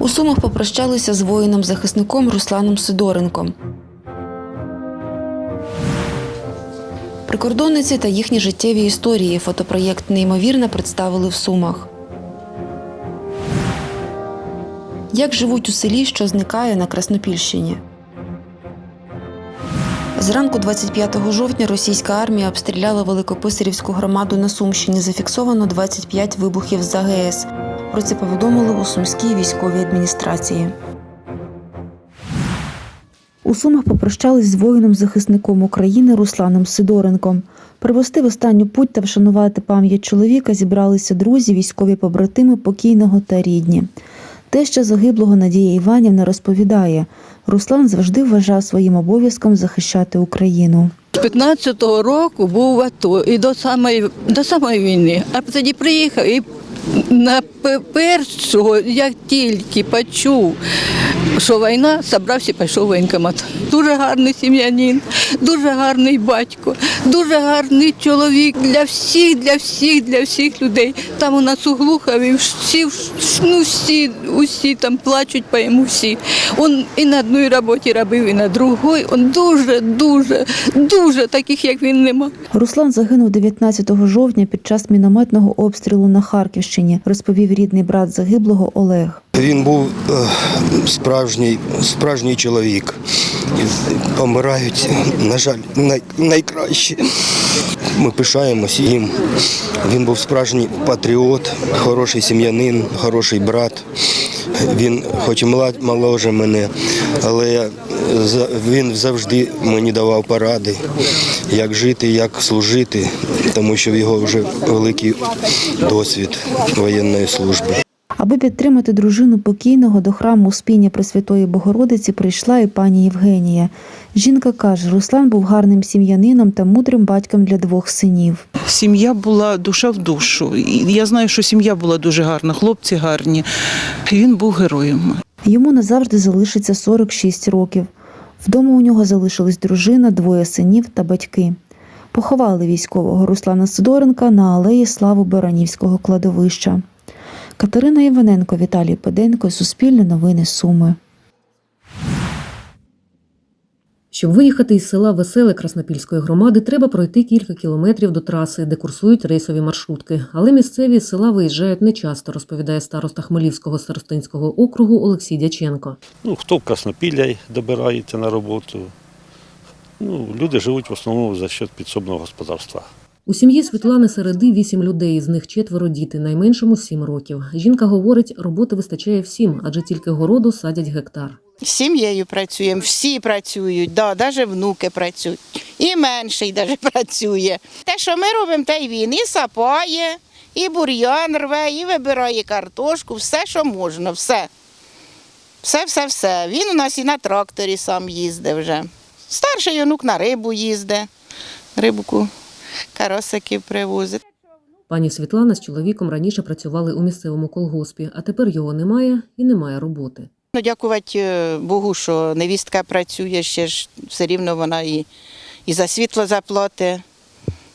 У Сумах попрощалися з воїном-захисником Русланом Сидоренком. Прикордонниці та їхні життєві історії фотопроєкт Неймовірне представили в Сумах. Як живуть у селі, що зникає на Краснопільщині? Зранку 25 жовтня російська армія обстріляла Великописарівську громаду на Сумщині. Зафіксовано 25 вибухів з АГС. Про це повідомили у Сумській військовій адміністрації. У Сумах попрощались з воїном-захисником України Русланом Сидоренком. Привести в останню путь та вшанувати пам'ять чоловіка зібралися друзі, військові побратими покійного та рідні. Те, що загиблого Надія Іванівна розповідає, Руслан завжди вважав своїм обов'язком захищати Україну. З 15-го року був в АТО і до самої, до самої війни. А тоді приїхав і на першого, як тільки почув, що війна, зібрався пішов в воєнкомат. Дуже гарний сім'янин, дуже гарний батько, дуже гарний чоловік для всіх, для всіх, для всіх людей. Там у нас у Глухові всі, ну всі, усі там плачуть по йому всі. Он і на одній роботі робив, і на другій. Он дуже, дуже, дуже таких, як він нема. Руслан загинув 19 жовтня під час мінометного обстрілу на Харківщині, розповів рідний брат загиблого Олег. Він був е, справжній, справжній чоловік. Помирають, на жаль, най, найкраще. Ми пишаємося їм. Він був справжній патріот, хороший сім'янин, хороший брат. Він, хоч і моложе мене, але він завжди мені давав поради, як жити, як служити, тому що в його вже великий досвід воєнної служби. Аби підтримати дружину покійного до храму Успіння Пресвятої Богородиці прийшла і пані Євгенія. Жінка каже, Руслан був гарним сім'янином та мудрим батьком для двох синів. Сім'я була душа в душу. Я знаю, що сім'я була дуже гарна, хлопці гарні. Він був героєм. Йому назавжди залишиться 46 років. Вдома у нього залишились дружина, двоє синів та батьки. Поховали військового Руслана Сидоренка на алеї Слави Баранівського кладовища. Катерина Іваненко, Віталій Педенко, Суспільне новини Суми. Щоб виїхати із села Веселе Краснопільської громади, треба пройти кілька кілометрів до траси, де курсують рейсові маршрутки. Але місцеві з села виїжджають нечасто, розповідає староста Хмелівського старостинського округу Олексій Дяченко. Ну, хто в Краснопілля добирається на роботу. Ну, люди живуть в основному за счет підсобного господарства. У сім'ї Світлани Середи вісім людей, з них четверо діти, найменшому сім років. Жінка говорить, роботи вистачає всім, адже тільки городу садять гектар. Сім'єю працюємо, всі працюють, да, навіть внуки працюють. І менший навіть працює. Те, що ми робимо, те й він. І сапає, і бур'ян рве, і вибирає картошку, все, що можна, все. Все, все, все. Він у нас і на тракторі сам їздить вже. Старший онук на рибу їздить, рибку карасиків привозить. Пані Світлана з чоловіком раніше працювали у місцевому колгоспі, а тепер його немає і немає роботи. Ну, дякувати е, Богу, що невістка працює, ще ж все рівно вона і, і за світло заплатить,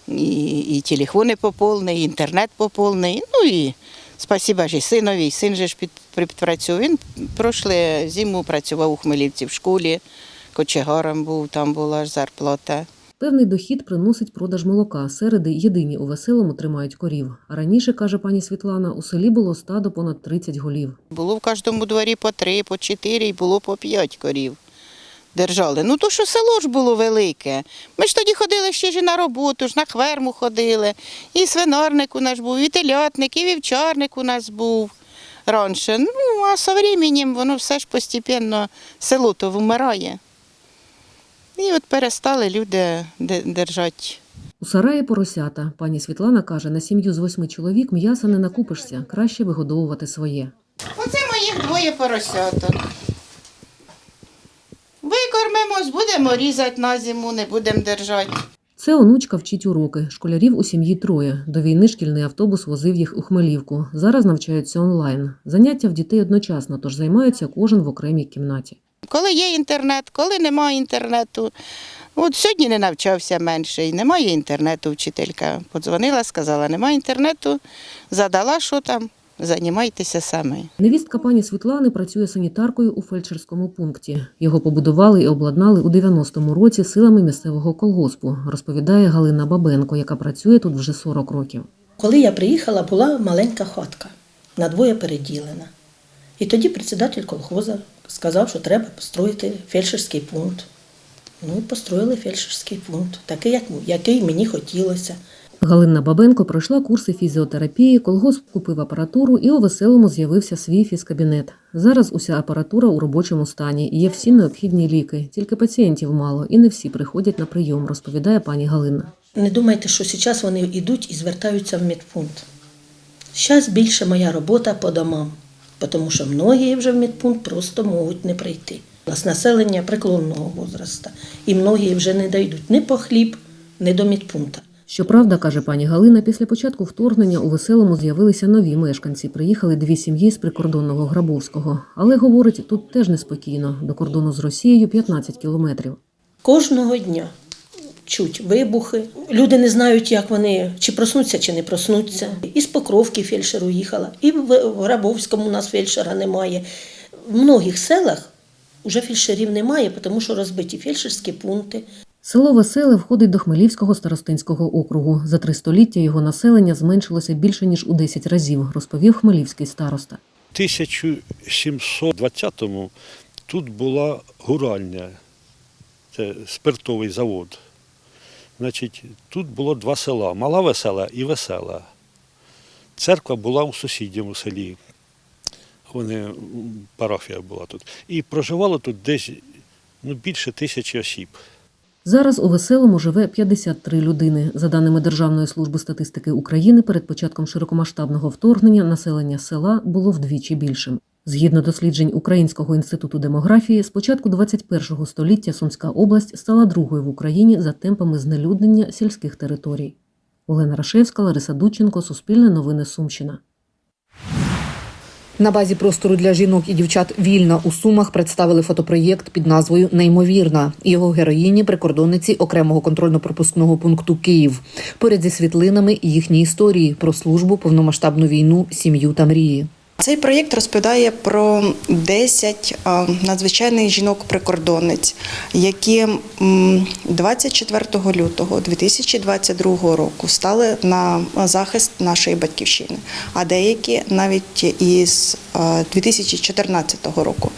і, і телефони поповне, і інтернет поповне. Ну і спасіба ж і синові, і син же ж під, підпрацює. Він пройшли зиму працював у Хмелівці в школі, кочегаром був, там була ж зарплата. Певний дохід приносить продаж молока. Середи єдині у веселому тримають корів. А раніше, каже пані Світлана, у селі було стадо понад 30 голів. Було в кожному дворі по три, по чотири, і було по п'ять корів. Держали. Ну то що село ж було велике. Ми ж тоді ходили ще ж на роботу, ж на хверму ходили. І свинарник у нас був, і телятник, і вівчарник у нас був раніше. Ну, а з часом воно все ж постепенно село то вмирає. І от перестали люди держати. У сараї поросята. Пані Світлана каже, на сім'ю з восьми чоловік м'яса не накупишся, краще вигодовувати своє. Оце моїх двоє поросяток. Викормимось, будемо різати на зиму, не будемо держати. Це онучка вчить уроки. Школярів у сім'ї троє. До війни шкільний автобус возив їх у Хмелівку. Зараз навчаються онлайн. Заняття в дітей одночасно, тож займаються кожен в окремій кімнаті. Коли є інтернет, коли немає інтернету. От сьогодні не навчався менший, немає інтернету, вчителька. Подзвонила, сказала, немає інтернету, задала, що там. займайтеся самі. Невістка пані Світлани працює санітаркою у фельдшерському пункті. Його побудували і обладнали у 90-му році силами місцевого колгоспу, розповідає Галина Бабенко, яка працює тут вже 40 років. Коли я приїхала, була маленька хатка, надвоє переділена. І тоді председатель колхоза сказав, що треба построїти фельдшерський пункт. Ну і построїли фельдшерський пункт, такий, як, який мені хотілося. Галина Бабенко пройшла курси фізіотерапії, колгосп купив апаратуру і у веселому з'явився свій фізкабінет. Зараз уся апаратура у робочому стані, є всі необхідні ліки. Тільки пацієнтів мало, і не всі приходять на прийом, розповідає пані Галина. Не думайте, що зараз вони йдуть і звертаються в медпункт. Зараз більше моя робота по домам, тому що многі вже в медпункт просто можуть не прийти. У нас населення преклонного возрасту, і многі вже не дійдуть ні по хліб, ні до медпункту. Щоправда, каже пані Галина, після початку вторгнення у веселому з'явилися нові мешканці. Приїхали дві сім'ї з прикордонного Грабовського. Але говорить, тут теж неспокійно. До кордону з Росією 15 кілометрів. Кожного дня чуть вибухи. Люди не знають, як вони чи проснуться, чи не проснуться. І з Покровки фельдшер уїхала, і в Грабовському у нас фельдшера немає. В многих селах вже фельдшерів немає, тому що розбиті фельдшерські пункти. Село Веселе входить до Хмелівського старостинського округу. За три століття його населення зменшилося більше ніж у 10 разів, розповів хмелівський староста. В 1720-му тут була гуральня, це спиртовий завод. Значить, тут було два села Мала Весела і Весела. Церква була у сусідньому селі. Вони, парафія була тут. І проживало тут десь ну, більше тисячі осіб. Зараз у Веселому живе 53 людини. За даними Державної служби статистики України, перед початком широкомасштабного вторгнення населення села було вдвічі більшим. Згідно досліджень Українського інституту демографії, з початку 21 століття Сумська область стала другою в Україні за темпами знелюднення сільських територій. Олена Рашевська, Лариса Дученко, Суспільне новини Сумщина. На базі простору для жінок і дівчат вільна у Сумах представили фотопроєкт під назвою Неймовірна. Його героїні прикордонниці окремого контрольно-пропускного пункту Київ. Поряд зі світлинами їхні історії про службу, повномасштабну війну, сім'ю та мрії. Цей проєкт розповідає про 10 надзвичайних жінок-прикордонниць, які м, 24 лютого 2022 року стали на захист нашої батьківщини, а деякі навіть із а, 2014 року.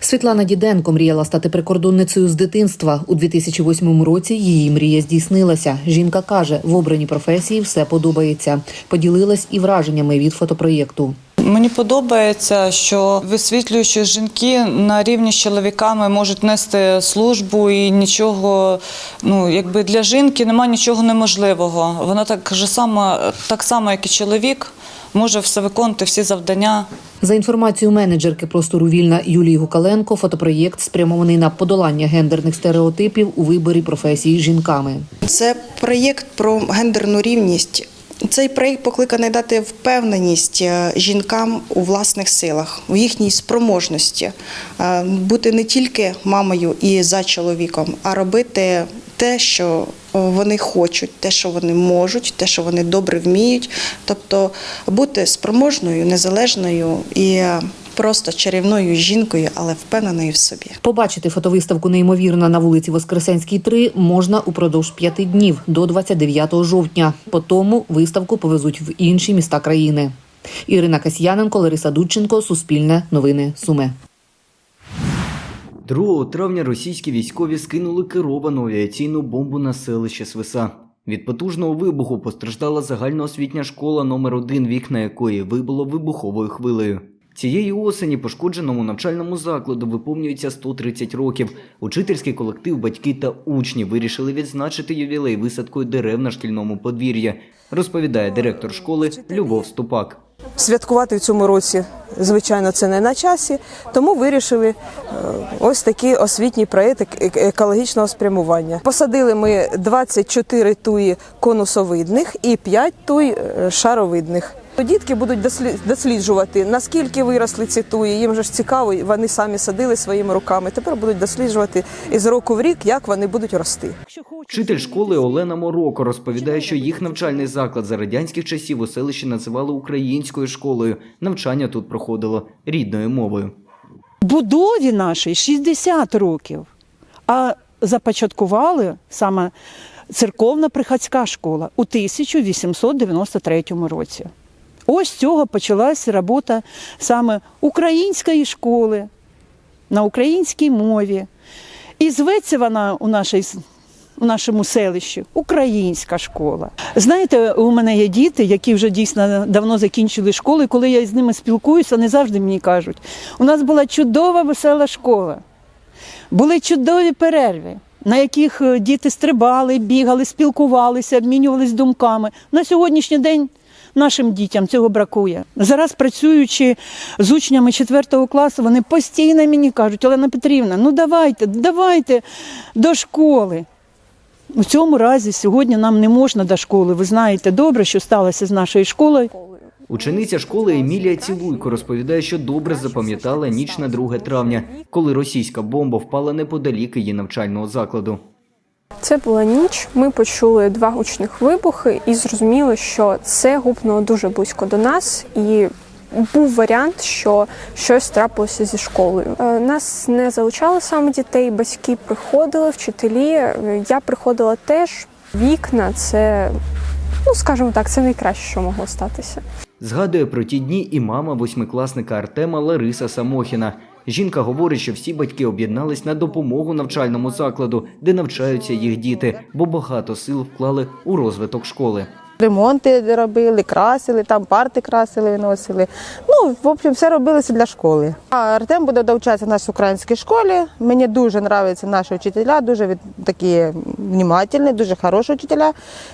Світлана Діденко мріяла стати прикордонницею з дитинства. У 2008 році її мрія здійснилася. Жінка каже, в обраній професії все подобається. Поділилась і враженнями від фотопроєкту. Мені подобається, що висвітлюючи жінки на рівні з чоловіками можуть нести службу і нічого, ну якби для жінки немає нічого неможливого. Вона так же само, так само, як і чоловік, може все виконувати, всі завдання. За інформацією менеджерки простору вільна Юлії Гукаленко, фотопроєкт спрямований на подолання гендерних стереотипів у виборі професії жінками. Це проєкт про гендерну рівність. Цей проєкт покликаний дати впевненість е, жінкам у власних силах, у їхній спроможності е, бути не тільки мамою і за чоловіком, а робити те, що вони хочуть, те, що вони можуть, те, що вони добре вміють, тобто бути спроможною, незалежною і просто чарівною жінкою, але впевненою в собі. Побачити фотовиставку неймовірна на вулиці Воскресенській 3 можна упродовж п'яти днів до 29 жовтня. По тому виставку повезуть в інші міста країни. Ірина Касьяненко, Лариса Дудченко, Суспільне новини Суми. 2 травня російські військові скинули керовану авіаційну бомбу на селище Свиса. Від потужного вибуху постраждала загальноосвітня школа номер 1 вікна якої вибуло вибуховою хвилею. Цієї осені пошкодженому навчальному закладу виповнюється 130 років. Учительський колектив, батьки та учні вирішили відзначити ювілей висадкою дерев на шкільному подвір'ї, розповідає директор школи Любов Ступак. Святкувати в цьому році, звичайно, це не на часі, тому вирішили е, ось такий освітній проєкт екологічного спрямування. Посадили ми 24 туї конусовидних і 5 туй е, шаровидних. Дітки будуть дослі- досліджувати, наскільки виросли ці туї. Їм же ж цікаво, вони самі садили своїми руками. Тепер будуть досліджувати із року в рік, як вони будуть рости. Вчитель школи Олена Мороко розповідає, що їх навчальний заклад за радянських часів у селищі називали українською школою. Навчання тут проходило рідною мовою. будові нашій 60 років, а започаткували саме церковна приходська школа у 1893 році. Ось з цього почалася робота саме української школи на українській мові. І зветься вона у нашій у нашому селищі українська школа. Знаєте, у мене є діти, які вже дійсно давно закінчили школу, і коли я з ними спілкуюся, вони завжди мені кажуть: у нас була чудова весела школа, були чудові перерви. На яких е, діти стрибали, бігали, спілкувалися, обмінювалися думками. На сьогоднішній день нашим дітям цього бракує. Зараз працюючи з учнями 4 класу, вони постійно мені кажуть, Олена Петрівна, ну давайте, давайте до школи. У цьому разі сьогодні нам не можна до школи. Ви знаєте добре, що сталося з нашою школою. Учениця школи Емілія Цілуйко розповідає, що добре запам'ятала ніч на 2 травня, коли російська бомба впала неподалік її навчального закладу. Це була ніч. Ми почули два гучних вибухи і зрозуміли, що це гупнуло дуже близько до нас, і був варіант, що щось трапилося зі школою. Е, Нас не залучали саме дітей, батьки приходили, вчителі. Е, Я приходила теж. Вікна це, ну скажімо так, це найкраще, що могло статися. Згадує про ті дні і мама восьмикласника Артема Лариса Самохіна. Жінка говорить, що всі батьки об'єднались на допомогу навчальному закладу, де навчаються їх діти, бо багато сил вклали у розвиток школи. Ремонти робили, красили, там парти красили, виносили. Ну, в общем, все робилося для школи. А Артем буде довчатися в нашій українській школі. Мені дуже подобаються наші вчителя, дуже такі внимательні, дуже хороші вчителя.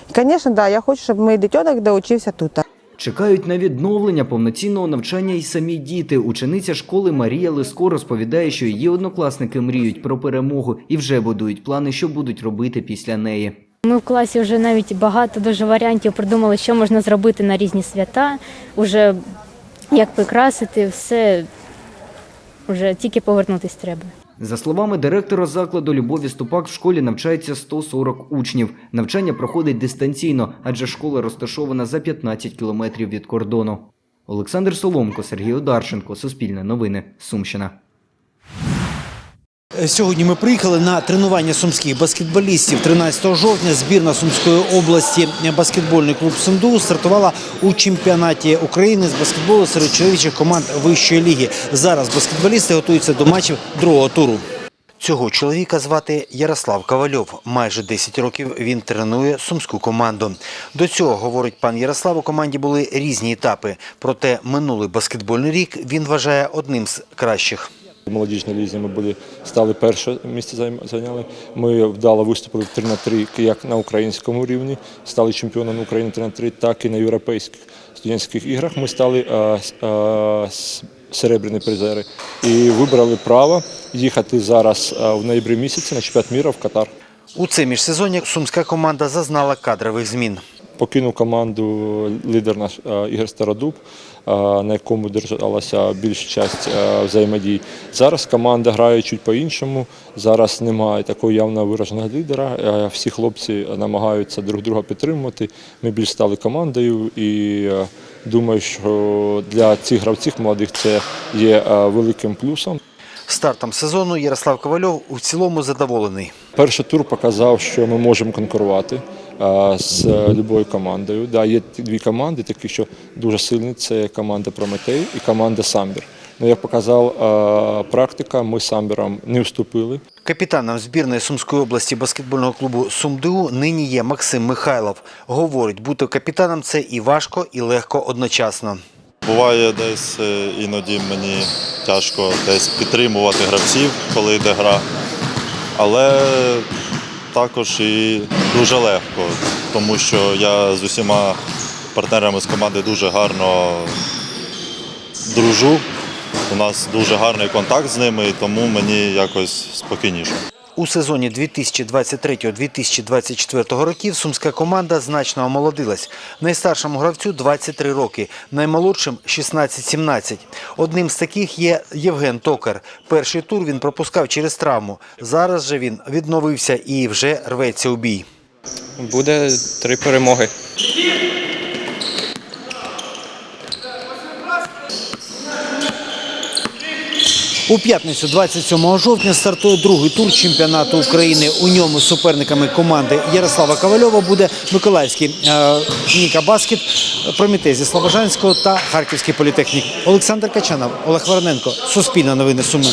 І, звісно, да, я хочу, щоб мій дитяток доучився тут. Чекають на відновлення повноцінного навчання і самі діти. Учениця школи Марія Лиско розповідає, що її однокласники мріють про перемогу і вже будують плани, що будуть робити після неї. Ми в класі вже навіть багато дуже варіантів придумали, що можна зробити на різні свята, уже як прикрасити, все вже тільки повернутись треба. За словами директора закладу Любові Ступак, в школі навчається 140 учнів. Навчання проходить дистанційно, адже школа розташована за 15 кілометрів від кордону. Олександр Соломко, Сергій Одарченко, Суспільне новини, Сумщина. Сьогодні ми приїхали на тренування сумських баскетболістів. 13 жовтня збірна Сумської області баскетбольний клуб Сумду стартувала у чемпіонаті України з баскетболу серед чоловічих команд вищої ліги. Зараз баскетболісти готуються до матчів другого туру. Цього чоловіка звати Ярослав Ковальов. Майже 10 років він тренує сумську команду. До цього, говорить пан Ярослав, у команді були різні етапи. Проте минулий баскетбольний рік він вважає одним з кращих. В молодіжній лізі ми були, стали перше місце зайняли. Ми вдало виступили в 3 на 3 як на українському рівні, стали чемпіонами України 3 на 3, так і на європейських студентських іграх. Ми стали а, а, серебряні призери і вибрали право їхати зараз а, в ноябрі місяці на чемпіонат міра в Катар. У це міжсезоння сумська команда зазнала кадрових змін. Покинув команду лідер наш Ігор Стародуб, на якому держалася більша часть а, взаємодій. Зараз команда грає чуть по-іншому. Зараз немає такого явно вираженого лідера. Всі хлопці намагаються друг друга підтримувати. Ми більш стали командою і думаю, що для цих гравців молодих це є великим плюсом. Стартом сезону Ярослав Ковальов у цілому задоволений. Перший тур показав, що ми можемо конкурувати з любою командою. Да, є ті дві команди, такі, що дуже сильні. Це команда Прометей і команда Самбір. Ну, як показала практика, ми Самбіром не вступили. Капітаном збірної Сумської області баскетбольного клубу Сумду нині є Максим Михайлов. Говорить, бути капітаном це і важко, і легко одночасно. Буває десь е, іноді мені тяжко десь підтримувати гравців, коли йде гра. Але також і дуже легко, тому що я з усіма партнерами з команди дуже гарно дружу. У нас дуже гарний контакт з ними, тому мені якось спокійніше. У сезоні 2023-2024 років сумська команда значно омолодилась. Найстаршому гравцю 23 роки, наймолодшим 16-17. Одним з таких є Євген Токар. Перший тур він пропускав через травму. Зараз же він відновився і вже рветься у бій. Буде три перемоги. У п'ятницю, 27 жовтня, стартує другий тур чемпіонату України. У ньому суперниками команди Ярослава Ковальова буде Миколаївський е, Ніка Баскет, Промітей зі Слобожанського та Харківський політехнік. Олександр Качанов, Олег Вороненко, Суспільне новини Суми.